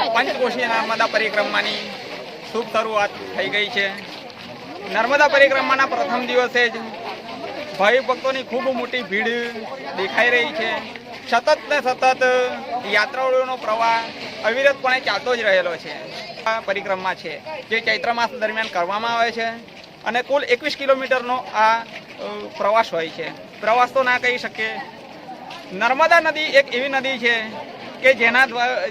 નર્મદા પરિક્રમાની શુભ શરૂઆત થઈ ગઈ છે. નર્મદા પરિક્રમાના પ્રથમ દિવસે જ ભાઈ ભક્તોની ખૂબ મોટી ભીડ દેખાઈ રહી છે. સતત ને સતત યાત્રાળુઓનો પ્રવાહ અવિરતપણે ચાલતો જ રહેલો છે. આ પરિક્રમા છે, જે ચૈત્ર માસ દરમિયાન કરવામાં આવે છે અને કુલ એકવીસ કિલોમીટરનો આ પ્રવાસ હોય છે. પ્રવાસ તો ના કહી શકીએ. નર્મદા નદી એક એવી નદી છે કે જેના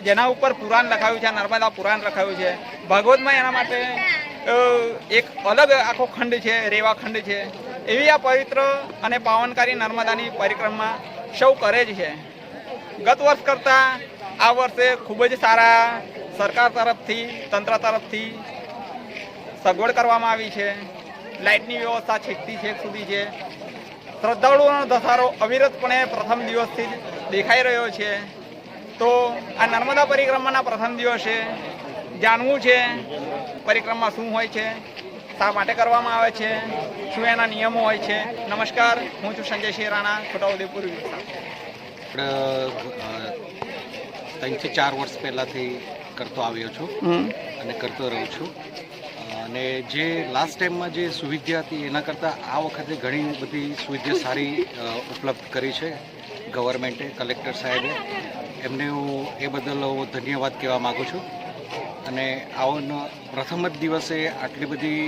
જેના ઉપર પુરાણ લખાયું છે, નર્મદા પુરાણ લખાયું છે. ભાગવતમાં એના માટે એક અલગ આખો ખંડ છે, રેવા ખંડ છે. એવી આ પવિત્ર અને પાવનકારી નર્મદાની પરિક્રમા સૌ કરે જ છે. ગત વર્ષ કરતાં આ વર્ષે ખૂબ જ સારા સરકાર તરફથી, તંત્ર તરફથી સગવડ કરવામાં આવી છે. લાઇટની વ્યવસ્થા છેકથી છેક સુધી છે. શ્રદ્ધાળુઓનો ધસારો અવિરતપણે પ્રથમ દિવસથી જ દેખાઈ રહ્યો છે. તો આ નર્મદા પરિક્રમાના પ્રથમ દિવસે જાણવું છે પરિક્રમા શું હોય છે શા માટે કરવામાં આવે છે શું એના નિયમો હોય છે. નમસ્કાર હું છું સંજય શેરાણા છોટાઉદેપુર વિસ્તાર આપણે ત્રણથી ચાર વર્ષ પહેલાંથી કરતો આવ્યો છું અને કરતો રહું છું. અને જે લાસ્ટ ટાઈમમાં જે સુવિધા હતી એના કરતાં આ વખતે ઘણી બધી સુવિધા સારી ઉપલબ્ધ કરી છે ગવર્મેન્ટે કલેક્ટર સાહેબે. એમને હું એ બદલ હું ધન્યવાદ કહેવા માગું છું. અને આવો પ્રથમ જ દિવસે આટલી બધી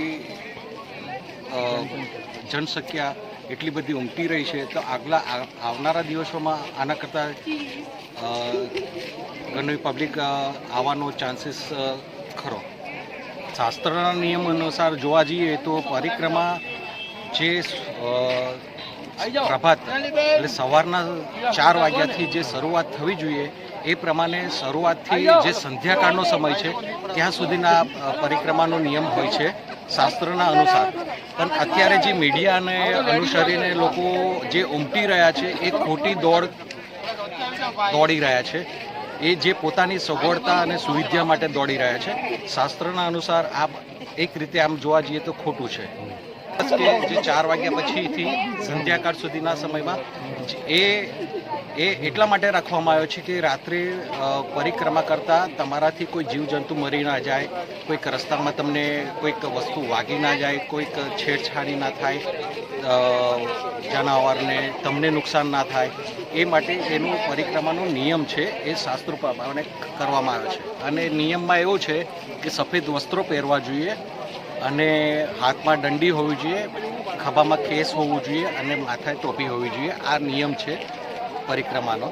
જનસંખ્યા એટલી બધી ઉમટી રહી છે, તો આગલા આવનારા દિવસોમાં આના કરતાં ઘણી પબ્લિક આવવાનો ચાન્સીસ ખરો. શાસ્ત્રના નિયમ અનુસાર જોવા જઈએ તો પરિક્રમા જે પ્રભાત એટલે સવારના ચાર વાગ્યાથી જે શરૂઆત થવી જોઈએ એ પ્રમાણે શરૂઆતથી જે સંધ્યાકાળનો સમય છે ત્યાં સુધીના પરિક્રમાનો નિયમ હોય છે શાસ્ત્રના અનુસાર. પણ અત્યારે જે મીડિયાને અનુસરીને લોકો જે ઉમટી રહ્યા છે એ ખોટી દોડ દોડી રહ્યા છે. એ જે પોતાની સગવડતા અને સુવિધા માટે દોડી રહ્યા છે શાસ્ત્રના અનુસાર આ એક રીતે આમ જોવા જઈએ તો ખોટું છે. કે જે ચાર વાગ્યા પછીથી સંધ્યાકાળ સુધીના સમયમાં એ એ એટલા માટે રાખવામાં આવ્યો છે કે રાત્રે પરિક્રમા કરતાં તમારાથી કોઈ જીવજંતુ મરી ના જાય, કોઈક રસ્તામાં તમને કોઈક વસ્તુ વાગી ના જાય, કોઈક છેડછાડી ના થાય જાનવરને તમને નુકસાન ના થાય, એ માટે એનું પરિક્રમાનો નિયમ છે, એ શાસ્ત્રો પ્રમાણે કરવામાં આવ્યો છે. અને નિયમમાં એવું છે કે સફેદ વસ્ત્રો પહેરવા જોઈએ અને હાથમાં દંડી હોવી જોઈએ ખભામાં કેસ હોવું જોઈએ અને માથાએ ટોપી હોવી જોઈએ આ નિયમ છે પરિક્રમાનો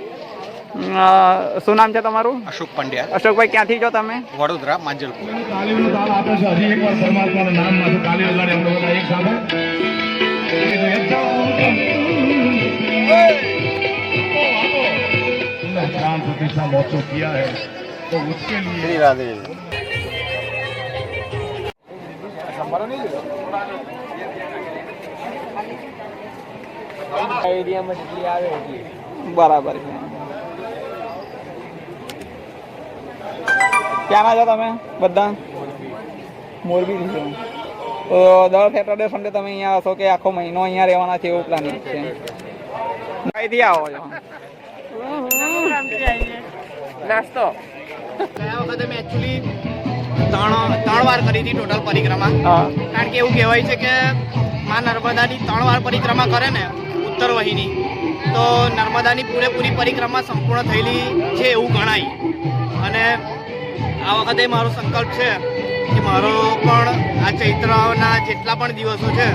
શું નામ છે તમારું અશોક પંડ્યા અશોકભાઈ ક્યાંથી છો તમે વડોદરા માંજલપુર તાલીઓનો તાલ આપે છે હજી એકવાર પરમાત્માના નામ માંથી તાલી વગાડી આપણે બધા એક સાથે तुमने प्राण प्रतिष्ठा महोत्सव किया है तो उसके लिए બરાબર છે. ક્યાંના છો તમે બધા? મોરબી છો. તો દર સેટરડે સન્ડે તમે અહીંયા હશો કે આખો મહિનો અહીંયા રહેવાના છે એવું પ્લાનિંગ છે? અહીંથી આવો છો. નાસ્તો. ગયા વખતે મેં એકચ્યુઅલી ત્રણ ત્રણ વાર કરી હતી ટોટલ પરિક્રમા. કારણ કે એવું કહેવાય છે કે માં નર્મદાની ત્રણ વાર પરિક્રમા કરે ને ઉત્તર વહીની તો નર્મદાની પૂરેપૂરી પરિક્રમા સંપૂર્ણ થયેલી છે એવું ગણાય. અને આ વખતે મારો સંકલ્પ છે કે મારો પણ આ ચૈત્રના જેટલા પણ દિવસો છે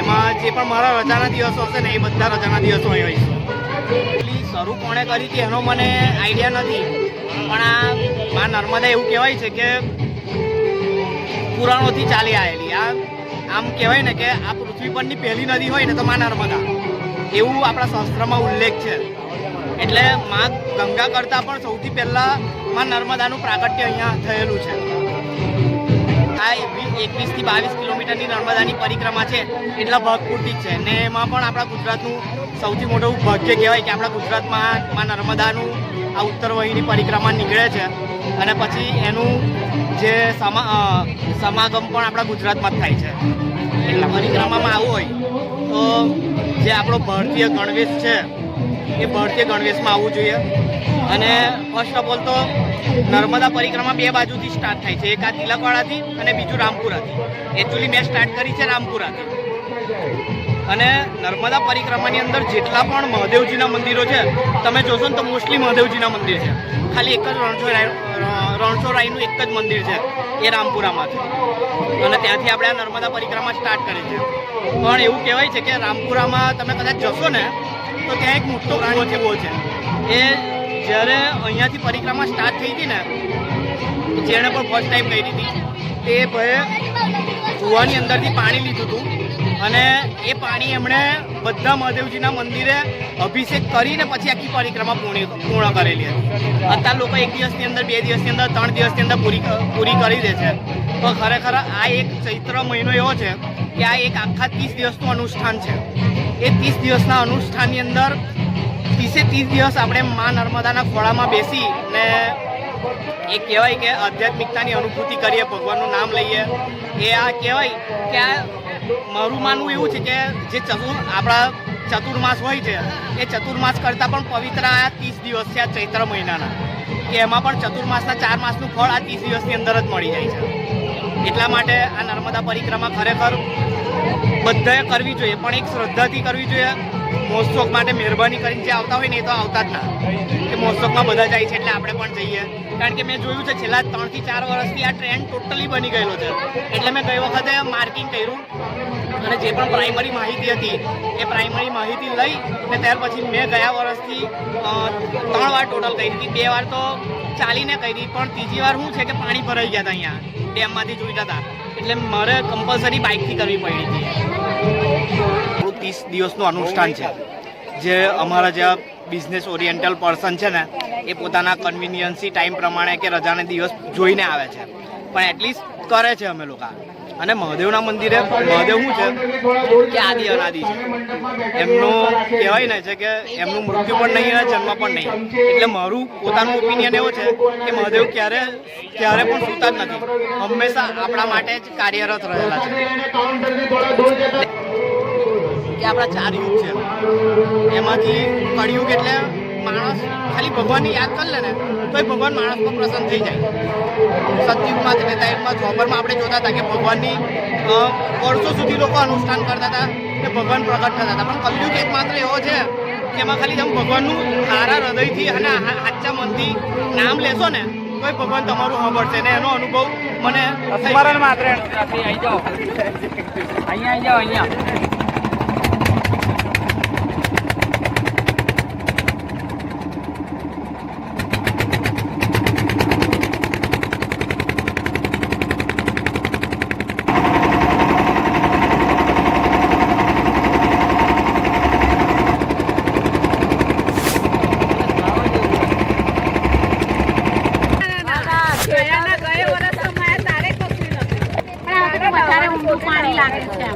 એમાં જે પણ મારા રજાના દિવસો હશે ને એ બધા રજાના દિવસો અહીં હોય એટલી શરૂ કોણે કરી હતી એનો મને આઈડિયા નથી પણ આ માં નર્મદા એવું કહેવાય છે કે પુરાણોથી ચાલી આવેલી આ આમ કહેવાય ને કે આ પૃથ્વી પરની પહેલી નદી હોય ને તો માં નર્મદા એવું આપણા શાસ્ત્રમાં ઉલ્લેખ છે. એટલે માં ગંગા કરતાં પણ સૌથી પહેલાં માં નર્મદાનું પ્રાગટ્ય અહીંયા થયેલું છે. આ એકવીસથી બાવીસ કિલોમીટરની નર્મદાની પરિક્રમા છે. એટલા ભાગ પૂરતી છે. ને એમાં પણ આપણા ગુજરાતનું સૌથી મોટું ભાગ્ય કહેવાય કે આપણા ગુજરાતમાં માં નર્મદાનું આ ઉત્તર વહીની પરિક્રમા નીકળે છે અને પછી એનું જે સમા સમાગમ પણ આપણા ગુજરાતમાં જ થાય છે. એટલે પરિક્રમામાં આવું હોય તો જે આપણો ભારતીય ગણવેશ છે, એ ભારતીય ગણવેશમાં આવવું જોઈએ. અને ફર્સ્ટ ઓફ ઓલ તો નર્મદા પરિક્રમા બે બાજુથી સ્ટાર્ટ થાય છે. એક આ તિલકવાડાથી અને બીજું રામપુરાથી. એકચ્યુઅલી મેં સ્ટાર્ટ કરી છે રામપુરાથી. અને નર્મદા પરિક્રમાની અંદર જેટલા પણ મહાદેવજીના મંદિરો છે, તમે જોશો ને તો મોસ્ટલી મહાદેવજીના મંદિર છે. ખાલી એક જ રણછોડરાય રણછોડરાયનું એક જ મંદિર છે, એ રામપુરામાં છે. અને ત્યાંથી આપણે આ નર્મદા પરિક્રમા સ્ટાર્ટ કરી છે. પણ એવું કહેવાય છે કે રામપુરામાં તમે કદાચ જશો ને, તો ત્યાં એક મોટો પ્રાણી જેવો છે. એ જ્યારે અહીંયાથી પરિક્રમા સ્ટાર્ટ થઈ હતી ને, જેણે પણ ફર્સ્ટ ટાઈમ કરી હતી, તે ભાઈએ કૂવાની અંદરથી પાણી લીધું હતું. અને એ પાણી એમણે બધા મહાદેવજીના મંદિરે અભિષેક કરીને પછી આખી પરિક્રમા પૂર્ણ પૂર્ણ કરેલી હતી. અત્યારે લોકો એક દિવસની અંદર, બે દિવસની અંદર, ત્રણ દિવસની અંદર પૂરી પૂરી કરી દે છે. તો ખરેખર આ એક ચૈત્ર મહિનો એવો છે કે આ એક આખા ત્રીસ દિવસનું અનુષ્ઠાન છે. એ ત્રીસ દિવસના અનુષ્ઠાનની અંદર ત્રીસે ત્રીસ દિવસ આપણે મા નર્મદાના ખોળામાં બેસી ને એ કહેવાય કે આધ્યાત્મિકતાની અનુભૂતિ કરીએ, ભગવાનનું નામ લઈએ. એ આ કહેવાય કે આ મારું માનવું એવું છે કે જે ચતુર આપણા ચતુર્માસ હોય છે, એ ચતુર્માસ કરતાં પણ પવિત્ર આ ત્રીસ દિવસ છે આ ચૈત્ર મહિનાના. કે એમાં પણ ચતુર્માસના ચાર માસનું ફળ આ ત્રીસ દિવસની અંદર જ મળી જાય છે. એટલા માટે આ નર્મદા પરિક્રમા ખરેખર બધાએ કરવી જોઈએ, પણ એક શ્રદ્ધાથી કરવી જોઈએ મોજશોખ માટે મહેરબાની કરીને જે આવતા હોય ને એ તો આવતા જ ના. કે મોજશોખમાં બધા જાય છે એટલે આપણે પણ જઈએ. કારણ કે મેં જોયું છે છેલ્લા ત્રણથી ચાર વર્ષથી આ ટ્રેન્ડ ટોટલી બની ગયેલો છે. એટલે મેં ગઈ વખતે માર્કિંગ કર્યું. અને જે પણ પ્રાઇમરી માહિતી હતી, એ પ્રાઇમરી માહિતી લઈ અને ત્યાર પછી મેં ગયા વર્ષથી ત્રણ વાર ટોટલ કરી હતી. બે વાર તો ચાલીને કરી પણ ત્રીજી વાર શું છે કે પાણી ભરાઈ ગયા હતા અહીંયા ડેમમાંથી જોઈતા હતા. એટલે મારે કમ્પલસરી બાઇકથી કરવી પડી હતી. ત્રીસ દિવસનું અનુષ્ઠાન છે. જે અમારા જે બિઝનેસ ઓરિએન્ટલ પર્સન છે ને, એ પોતાના કન્વિનિયન્સી ટાઈમ પ્રમાણે કે રજાને દિવસ જોઈને આવે છે. પણ એટલીસ્ટ કરે છે અમે લોકો અને મહાદેવના મંદિરે, મહાદેવ શું છે? કે આદિ અનાદિ છે. એમનું કહેવાય ને છે કે એમનું મૃત્યુ પણ નહીં અને જન્મ પણ નહીં. એટલે મારું, પોતાનું ઓપિનિયન એવો છે કે મહાદેવ ક્યારે ક્યારે પણ સૂતા જ નથી. હંમેશા આપણા માટે જ કાર્યરત રહેલા છે. કે આપણા ચાર યુગ છે. એમાંથી કળિયુગ એટલે માણસ ખાલી ભગવાનની યાદ કરી લે ને તો એ ભગવાન માણસમાં પ્રસન્ન થઈ જાય. સતયુગમાં ત્રેતાયુગમાં ચોપરમાં આપણે જોતા હતા કે ભગવાનની વર્ષો સુધી લોકો અનુષ્ઠાન કરતા હતા કે ભગવાન પ્રગટ થતા હતા. પણ કલયુગ એક માત્ર એવો છે કે એમાં ખાલી તમે ભગવાનનું સારા હૃદયથી અને સાચા મનથી નામ લેશો ને તો એ ભગવાન તમારું સાંભળશે ને એનો અનુભવ મને સ્મરણ માત્ર અહીંયા આવી જાઓ, અહીંયા વધારે ઊંડું પાણી લાગે છે એમ. વધારે ઊંડું. હા, તો- તો- થોડું સ્નાન કર્યું હોત તો સંતોષ થાત મને. સારા કર્મો કરો એને પુણ્ય છે.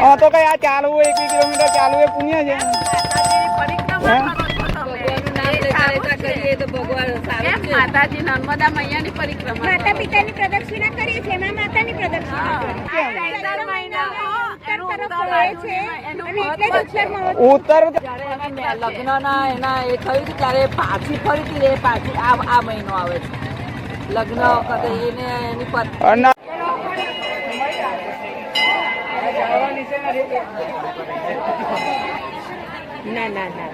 હા તો કઈ આ ચાલવું એક કિલોમીટર ચાલવું એ પુણ્ય છે. માતાજીની પરિક્રમા કરો છો તમે. એ સારું છે. કેમ માતાજી નર્મદા મૈયાની પરિક્રમા માતા પિતાની પ્રદક્ષિણા કરીએ છીએ એમાં માતાની પ્રદક્ષિણા કરીએ આ ચૈત્ર મહિનામાં એનું ઉત્તર લગ્ન છે એનું એ થયું ત્યારે પાછી ફરીથી હતી એ પાછી આ આ મહિનો આવે છે. લગ્ન વખતે એને એની પત્ની ના ના ના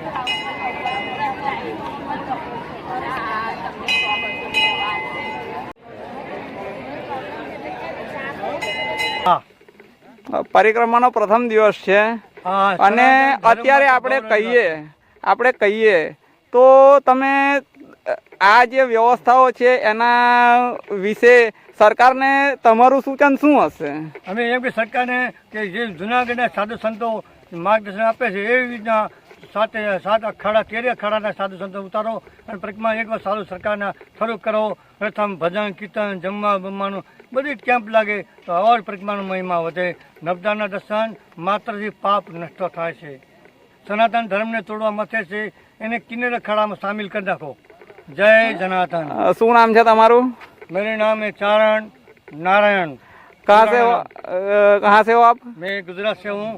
પરિક્રમાનો પ્રથમ દિવસ છે. અને અત્યારે આપણે કહીએ આપણે કહીએ તો તમે આ જે વ્યવસ્થાઓ છે, એના વિશે સરકારને તમારું સૂચન શું હશે? અમે એમ કે સરકારને કે જે જુનાગઢના સાધુ સંતો માર્ગદર્શન આપે છે, એવી રીતના સાથે સાત અખાડા, તેરે અખાડાના સાધુ સંતો ઉતારો અને પ્રતિમા એક વાર સારું સરકારના શરૂ કરો. પ્રથમ ભજન, કીર્તન, જમવા, બમવાનું, બધી જ કેમ્પ લાગે તો અવાર પરિક્રમાનો મહિમા વધે. નબદાના દર્શન માત્રથી પાપ નષ્ટ થાય છે. સનાતન ધર્મને તોડવા મથે છે. એને કિન્નર અખાડામાં સામેલ કરી નાખો. જય જનાર્દન શું નામ છે તમારું मेरे नाम है चारण नारायण कहाँ से हो अ, कहाँ से हो आप मैं गुजरात से हूँ